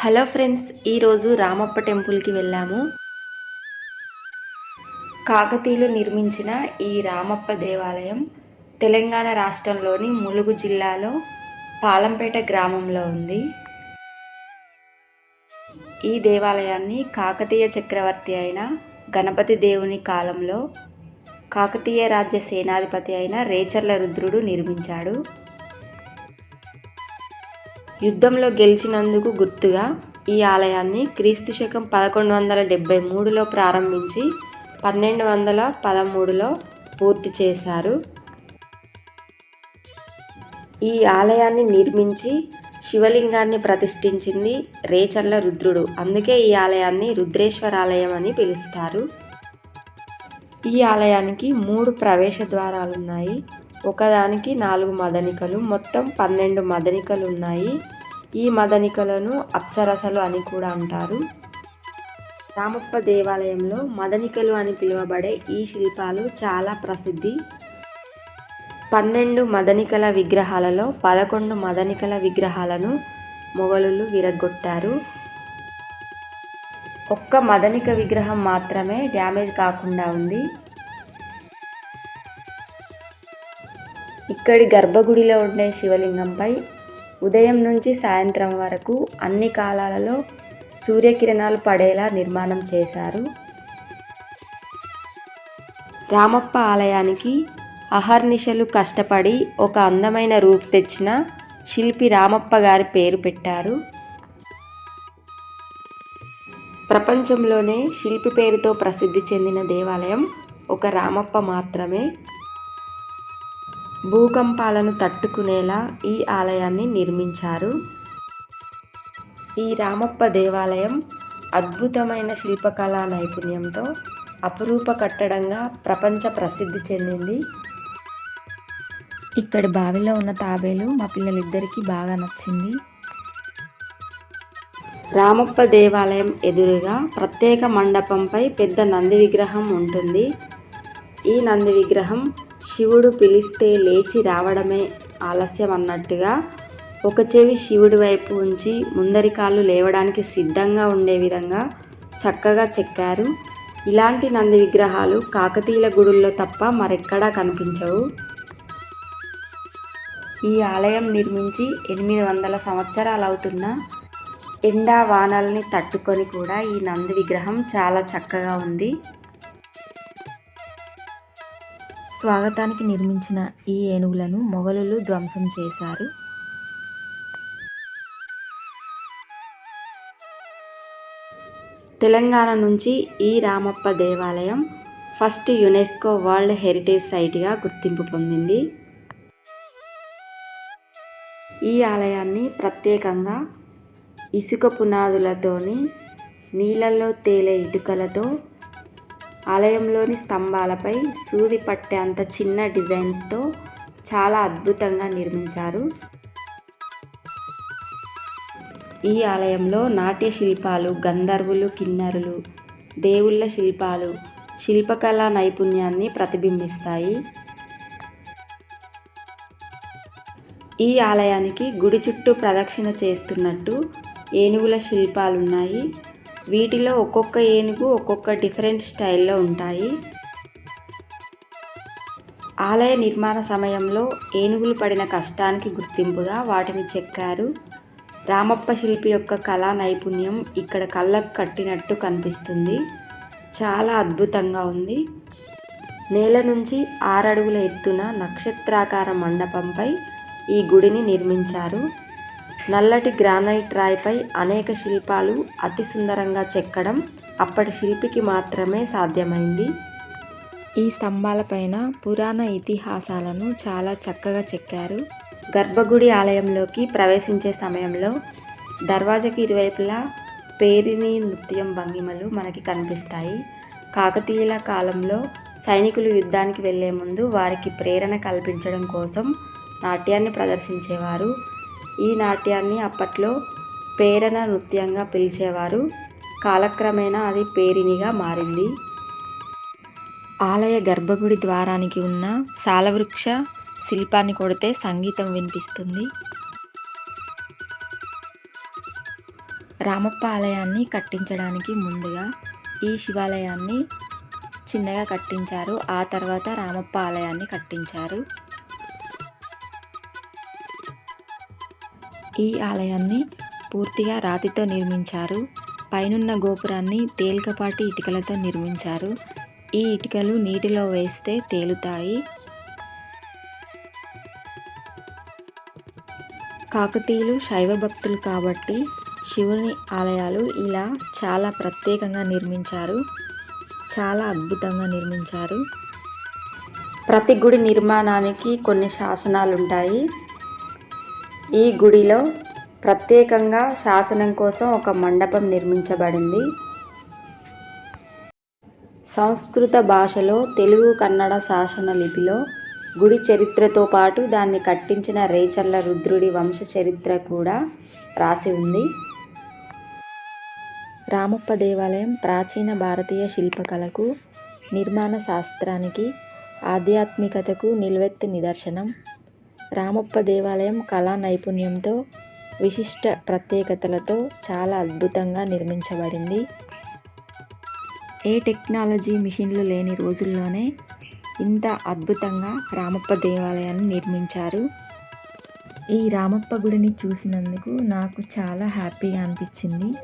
Hello friends ఈరోజు రామప్ప టెంపుల్కి వెళ్ళాము. కాకతీయులు నిర్మించిన ఈ రామప్ప దేవాలయం తెలంగాణ రాష్ట్రంలోని ములుగు జిల్లాలో పాలంపేట గ్రామంలో ఉంది. ఈ దేవాలయాన్ని కాకతీయ చక్రవర్తి అయిన గణపతి దేవుని కాలంలో కాకతీయ రాజ్య సేనాధిపతి అయిన రేచర్ల రుద్రుడు నిర్మించాడు. యుద్ధంలో గెలిచినందుకు గుర్తుగా ఈ ఆలయాన్ని క్రీస్తు శకం పదకొండు వందల డెబ్బై మూడులో ప్రారంభించి పన్నెండు వందల పదమూడులో పూర్తి చేశారు. ఈ ఆలయాన్ని నిర్మించి శివలింగాన్ని ప్రతిష్ఠించింది రేచర్ల రుద్రుడు. అందుకే ఈ ఆలయాన్ని రుద్రేశ్వర ఆలయం అని పిలుస్తారు. ఈ ఆలయానికి మూడు ప్రవేశ ద్వారాలు ఉన్నాయి ఒకదానికి నాలుగు మదనికలు మొత్తం పన్నెండు మదనికలు ఉన్నాయి ఈ మదనికలను అప్సరసలు అని కూడా అంటారు. రామప్ప దేవాలయంలో మదనికలు అని పిలువబడే ఈ శిల్పాలు చాలా ప్రసిద్ధి. పన్నెండు మదనికల విగ్రహాలలో పదకొండు మదనికల విగ్రహాలను మొఘలులు విరగొట్టారు ఒక్క మదనిక విగ్రహం మాత్రమే డ్యామేజ్ కాకుండా ఉంది. ఇక్కడి గర్భగుడిలో ఉండే శివలింగంపై ఉదయం నుంచి సాయంత్రం వరకు అన్ని కాలాలలో సూర్యకిరణాలు పడేలా నిర్మాణం చేశారు. రామప్ప ఆలయానికి అహర్నిశలు కష్టపడి ఒక అందమైన రూపు తెచ్చిన శిల్పి రామప్ప గారి పేరు పెట్టారు. ప్రపంచంలోనే శిల్పి పేరుతో ప్రసిద్ధి చెందిన దేవాలయం ఒక రామప్ప మాత్రమే. భూకంపాలను తట్టుకునేలా ఈ ఆలయాన్ని నిర్మించారు. ఈ రామప్ప దేవాలయం అద్భుతమైన శిల్పకళా నైపుణ్యంతో అపురూప కట్టడంగా ప్రపంచ ప్రసిద్ధి చెందింది. ఇక్కడ బావిలో ఉన్న తాబేలు మా పిల్లలిద్దరికీ బాగా నచ్చింది. రామప్ప దేవాలయం ఎదురుగా ప్రత్యేక మండపంపై పెద్ద నంది విగ్రహం ఉంటుంది. ఈ నంది విగ్రహం శివుడు పిలిస్తే లేచి రావడమే ఆలస్యం అన్నట్టుగా ఒక చెవి శివుడి వైపు ఉంచి ముందరి కాళ్ళు లేవడానికి సిద్ధంగా ఉండే విధంగా చక్కగా చెక్కారు. ఇలాంటి నంది విగ్రహాలు కాకతీయుల గుడుల్లో తప్ప మరెక్కడా కనిపించవు. ఈ ఆలయం నిర్మించి ఎనిమిది వందల సంవత్సరాలు అవుతున్న ఎండా వానల్ని తట్టుకొని కూడా ఈ నంది విగ్రహం చాలా చక్కగా ఉంది. స్వాగతానికి నిర్మించిన ఈ ఏనుగులను మొఘలులు ధ్వంసం చేశారు. తెలంగాణ నుంచి ఈ రామప్ప దేవాలయం ఫస్ట్ యునెస్కో వరల్డ్ హెరిటేజ్ సైట్గా గుర్తింపు పొందింది. ఈ ఆలయాన్ని ప్రత్యేకంగా ఇసుక పునాదులతోని నీళ్ళల్లో తేలే ఇటుకలతో ఆలయంలోని స్తంభాలపై సూది పట్టే అంత చిన్న డిజైన్స్తో చాలా అద్భుతంగా నిర్మించారు. ఈ ఆలయంలో నాట్య శిల్పాలు గంధర్వులు కిన్నరులు దేవుళ్ళ శిల్పాలు శిల్పకళా నైపుణ్యాన్ని ప్రతిబింబిస్తాయి. ఈ ఆలయానికి గుడి చుట్టూ ప్రదక్షిణ చేస్తున్నట్టు ఏనుగుల శిల్పాలున్నాయి. వీటిలో ఒక్కొక్క ఏనుగు ఒక్కొక్క డిఫరెంట్ స్టైల్లో ఉంటాయి. ఆలయ నిర్మాణ సమయంలో ఏనుగులు పడిన కష్టానికి గుర్తింపుగా వాటిని చెక్కారు. రామప్ప శిల్పి యొక్క కళా నైపుణ్యం ఇక్కడ కళ్ళకు కట్టినట్టు కనిపిస్తుంది. చాలా అద్భుతంగా ఉంది. నేల నుంచి ఆరడుగుల ఎత్తున నక్షత్రాకార మండపంపై ఈ గుడిని నిర్మించారు. నల్లటి గ్రానైట్ రాయిపై అనేక శిల్పాలు అతి సుందరంగా చెక్కడం అప్పటి శిల్పికి మాత్రమే సాధ్యమైంది. ఈ స్తంభాలపైన పురాణ ఇతిహాసాలను చాలా చక్కగా చెక్కారు. గర్భగుడి ఆలయంలోకి ప్రవేశించే సమయంలో దర్వాజకి ఇరువైపులా పేరిని నృత్యం భంగిమలు మనకి కనిపిస్తాయి. కాకతీయుల కాలంలో సైనికులు యుద్ధానికి వెళ్ళే ముందు వారికి ప్రేరణ కల్పించడం కోసం నాట్యాన్ని ప్రదర్శించేవారు ఈ నాట్యాన్ని అప్పట్లో పేరణ నృత్యంగా పిలిచేవారు. కాలక్రమేణా అది పేరినిగా మారింది. ఆలయ గర్భగుడి ద్వారానికి ఉన్న సాలవృక్ష శిల్పాన్ని కొడితే సంగీతం వినిపిస్తుంది. రామప్ప ఆలయాన్ని కట్టించడానికి ముందుగా ఈ శివాలయాన్ని చిన్నగా కట్టించారు. ఆ తర్వాత రామప్ప ఆలయాన్ని కట్టించారు. ఈ ఆలయాన్ని పూర్తిగా రాతితో నిర్మించారు. పైనున్న గోపురాన్ని తేలికపాటి ఇటుకలతో నిర్మించారు. ఈ ఇటుకలు నీటిలో వేస్తే తేలుతాయి. కాకతీయులు శైవ భక్తులు కాబట్టి శివుని ఆలయాలు ఇలా చాలా ప్రత్యేకంగా నిర్మించారు. చాలా అద్భుతంగా నిర్మించారు. ప్రతి గుడి నిర్మాణానికి కొన్ని శాసనాలు ఉంటాయి ఈ గుడిలో ప్రత్యేకంగా శాసనం కోసం ఒక మండపం నిర్మించబడింది. సంస్కృత భాషలో తెలుగు కన్నడ శాసన లిపిలో గుడి చరిత్రతో పాటు దాన్ని కట్టించిన రేచర్ల రుద్రుడి వంశ చరిత్ర కూడా రాసి ఉంది. రామప్ప దేవాలయం ప్రాచీన భారతీయ శిల్పకళకు నిర్మాణ శాస్త్రానికి ఆధ్యాత్మికతకు నిలువెత్తు నిదర్శనం. రామప్ప దేవాలయం కళా నైపుణ్యంతో విశిష్ట ప్రత్యేకతలతో చాలా అద్భుతంగా నిర్మించబడింది. ఏ టెక్నాలజీ మిషన్లు లేని రోజుల్లోనే ఇంత అద్భుతంగా రామప్ప దేవాలయాన్ని నిర్మించారు. ఈ రామప్ప గుడిని చూసినందుకు నాకు చాలా హ్యాపీగా అనిపించింది.